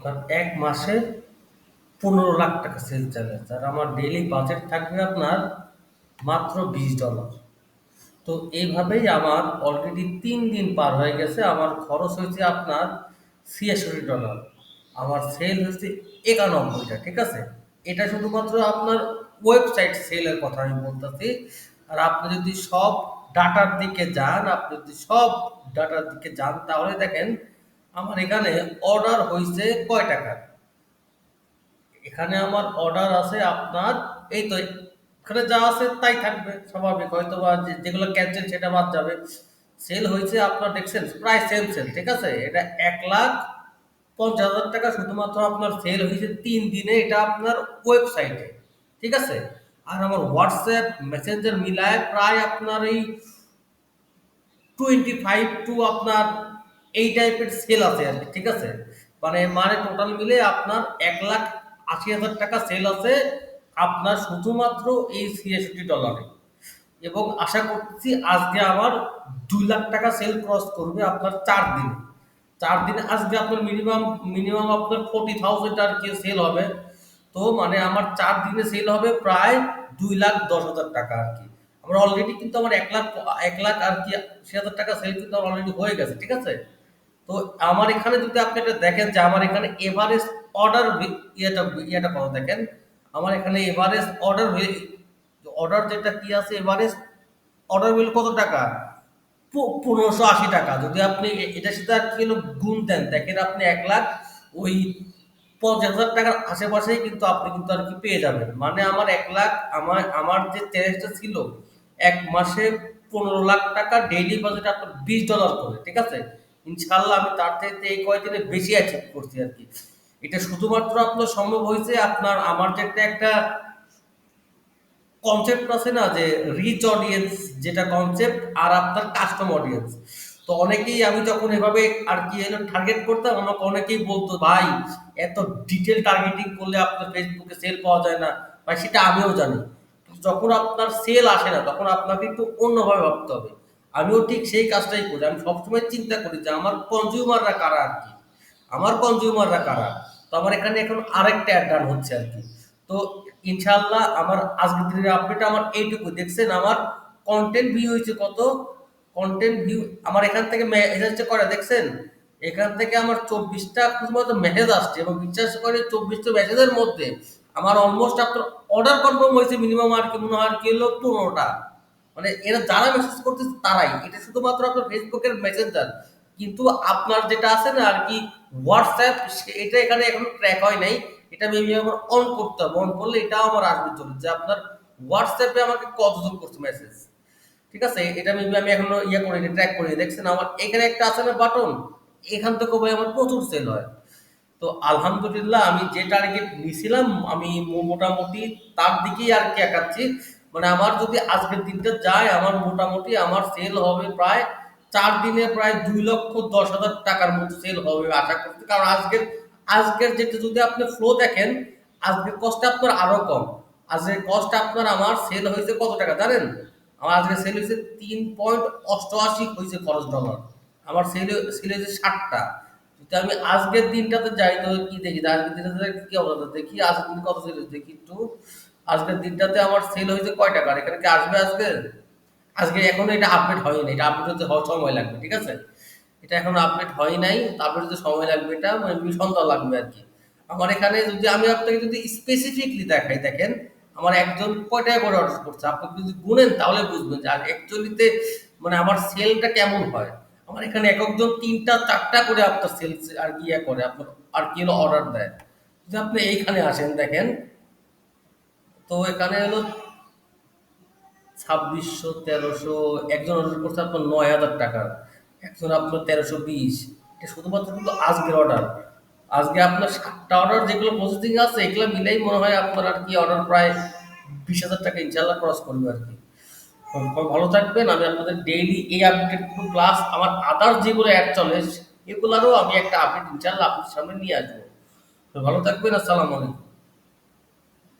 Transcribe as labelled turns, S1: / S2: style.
S1: আপনার এক মাসে পনেরো লাখ টাকা সেল চলে। আর আমার ডেইলি বাজেট থাকবে আপনার মাত্র বিশ ডলার তো এইভাবেই আমার অলরেডি তিন দিন পার হয়ে গেছে। আমার খরচ হয়েছে আপনার ছিয়াশি ডলার আমার সেল হচ্ছে একানব্বইটা, ঠিক আছে? এটা শুধুমাত্র আপনার ওয়েবসাইট সেলের কথা আমি বলতেছি। আর আপনি যদি সব ডাটার দিকে যান, আপনি যদি সব ডাটার দিকে যান, তাহলে দেখেন আমার এখানে অর্ডার হয়েছে কয় টাকা এখানে আমার অর্ডার আছে আপনার, এই তো এখানে যা আছে তাই থাকবে, স্বাভাবিক। হয়তো বা যেগুলো ক্যান্সেল সেটা বাদ যাবে। সেল হয়েছে আপনার দেখছেন, প্রায় সেম সেল ঠিক আছে? এটা এক লাখ পঞ্চাশ হাজার টাকা শুধুমাত্র আপনার সেল হয়েছে তিন দিনে, এটা আপনার ওয়েবসাইটে ঠিক আছে? আর আমার হোয়াটসঅ্যাপ মেসেঞ্জার মিলায় প্রায় আপনার এই টোয়েন্টি ফাইভ টু আপনার এই টাইপের সেল আছে আর কি, ঠিক আছে? মানে মানে টোটাল মিলে আপনার এক লাখ আশি হাজার টাকা সেল আছে আপনার শুধুমাত্র এই ছিয়াষট্টি ডলারে এবং আশা করছি আজকে আমার দুই লাখ টাকা সেল ক্রস করবে আপনার চার দিনে। চার দিনে আজকে আপনার মিনিমাম মিনিমাম আপনার ফোর্টি থাউজেন্ড আর কি সেল হবে। তো মানে আমার চার দিনে সেল হবে প্রায় দুই লাখ দশ হাজার টাকা আর কি। আমার অলরেডি কিন্তু আমার এক লাখ এক লাখ আর কি আশি হাজার টাকা সেল কিন্তু আমার অলরেডি হয়ে গেছে, ঠিক আছে? তো আমার এখানে যদি আপনি এটা দেখেন যে আমার এখানে এভারেজ অর্ডার ইয়েটা ইয়েটা কত দেখেন, আমার এখানে এভারেজ অর্ডার অর্ডার যেটা কি আছে এভারেজ অর্ডার বিল কত টাকা? পনেরোশো আশি টাকা। যদি আপনি এটার সাথে আর কি গুণ দেন, দেখেন আপনি এক লাখ, ওই পঞ্চাশ হাজার টাকার আশেপাশেই কিন্তু আপনি কিন্তু আর কি পেয়ে যাবেন। মানে আমার এক লাখ, আমার আমার যে চ্যালেঞ্জটা ছিল, এক মাসে পনেরো লাখ টাকা ডেইলি বাজেট আপনার বিশ ডলার করে, ঠিক আছে? ইনশাল্লাহ আমি তার চাইতে এই কয়েকদিনে বেশি অ্যাচিভ করছি আর কি। এটা শুধুমাত্র আপনার সম্ভব হয়েছে আপনার, আমার যেটা একটা কনসেপ্ট আছে না যে রিচ অডিয়েন্স যেটা কনসেপ্ট আর আপনার কাস্টম অডিয়েন্স তো অনেকেই আমি যখন এভাবে আর কি এলো টার্গেট করতাম, আমাকে অনেকেই বলতো, ভাই, এত ডিটেল টার্গেটিং করলে আপনার ফেসবুকে সেল পাওয়া যায় না। ভাই, সেটা আমিও জানি। যখন আপনার সেল আসে না, তখন আপনাকে একটু অন্যভাবে ভাবতে হবে। আমিও ঠিক সেই কাজটাই করি। আমি সবসময় চিন্তা করি যে আমার কনজিউমাররা কারা আর কি? আমার কনজিউমাররা কারা? তো আমার এখানে এখন আরেকটা অ্যাড হচ্ছে আর কি। তো ইনশাল্লাহ আমার আজকের দিনের আপডেট আমার এইটুকু। দেখছেন আমার কন্টেন্ট ভিউ হয়েছে কত? কন্টেন্ট ভিউ আমার এখান থেকে মেসেজ করে, দেখছেন? এখান থেকে আমার চব্বিশটা শুধুমাত্র মেসেজ আসছে এবং বিশ্বাস করে চব্বিশটা মেসেজের মধ্যে আমার অলমোস্ট আপনার অর্ডার কনফার্ম হয়েছে মিনিমাম আর কি, মনে হয় আর কি হলো পনেরোটা। মানে এরা যারা মেসেজ করতেছে তারাই। এটা শুধুমাত্র আপনার ফেসবুকের মেসেঞ্জার কিন্তু আপনার যেটা আছে না আর কি হোয়াটসঅ্যাপ এটা এখানে এখন ট্র্যাক হয় নাই। এটা মেবি আমার অন করতে হবে। অন করলে এটাও আমার আসবে চলে। যে আপনার হোয়াটসঅ্যাপে আমাকে কতজন করছে মেসেজ ঠিক আছে? এটা মেবি আমি এখনও ইয়ে করিনি ট্র্যাক করিনি। দেখছেন, আমার এখানে একটা আছে না বাটন এখান থেকে ভাই আমার প্রচুর সেল হয়। তো আলহামদুলিল্লাহ আমি যে টার্গেট নিয়েছিলাম আমি মোটামুটি তার দিকেই আর কি একাচ্ছি মানে আমার যদি আজকের দিনটা যায়, আমার মোটামুটি আমার সেল হবে প্রায় চার দিনে প্রায় দুই লক্ষ দশ হাজার টাকার মতো সেল হবে আশা করছি। কারণ আজকের আজকের যেটা যদি আপনি ফ্লো দেখেন, আজকের কষ্ট আপনার আরও কম। আজকের কষ্ট আপনার আমার সেল হয়েছে কত টাকা জানেন? আমার আজকে সেল হয়েছে তিন পয়েন্ট অষ্টআশি হয়েছে খরচ ডলার আমার সেল সেল হয়েছে ষাটটা। যদি আমি আজকের দিনটাতে যাই তো কি দেখি? আজকের দিনটাতে কি অবস্থা? দেখি, আজকের দিন কত সেল দেখি একটু। আজকের দিনটাতে আমার সেল হয়েছে কয় টাকার এখানে কি আসবে আজকে? আজকে এখনও এটা আপডেট হয়নি। এটা আপডেট হতে সময় লাগবে, ঠিক আছে? এটা এখনও আপডেট হয় নাই আপডেট হতে সময় লাগবে এটা মানে সন্ধ্যা লাগবে আর কি। আমার এখানে যদি, আমি আপনাকে যদি স্পেসিফিকলি দেখাই, দেখেন, আমার একজন কয় টাকা করে অর্ডার করছে? আপনি যদি গুনেন, তাহলে বুঝবেন যে, আর অ্যাকচুয়ালিতে মানে আমার সেলটা কেমন হয়? আমার এখানে এক একজন তিনটা, চারটা করে আপনার সেল আর কি করে, আপনার আর কি অর্ডার দেয়। যদি আপনি এইখানে আসেন, দেখেন তো এখানে হলো ছাব্বিশশো, তেরোশো, একজন অর্ডার করছে আপনার নয় হাজার টাকার একজন আপনার তেরোশো বিশ। এটা শুধুমাত্র কিন্তু আজকের অর্ডার আজকে আপনার সাতটা অর্ডার যেগুলো প্রসেসিং আছে, এগুলো মিলেই মনে হয় আপনার আর কি অর্ডার প্রায় বিশ হাজার টাকা ইনশাল্লাহ ক্রস করবে আর কি। ভালো থাকবেন। আমি আপনাদের ডেইলি এই আপডেট প্লাস আমার আদার যেগুলো অ্যাড চলে, এগুলারও আমি একটা আপডেট ইনশাল্লাহ আপনার সামনে নিয়ে আসব। তো ভালো থাকবেন। আসসালামু আলাইকুম।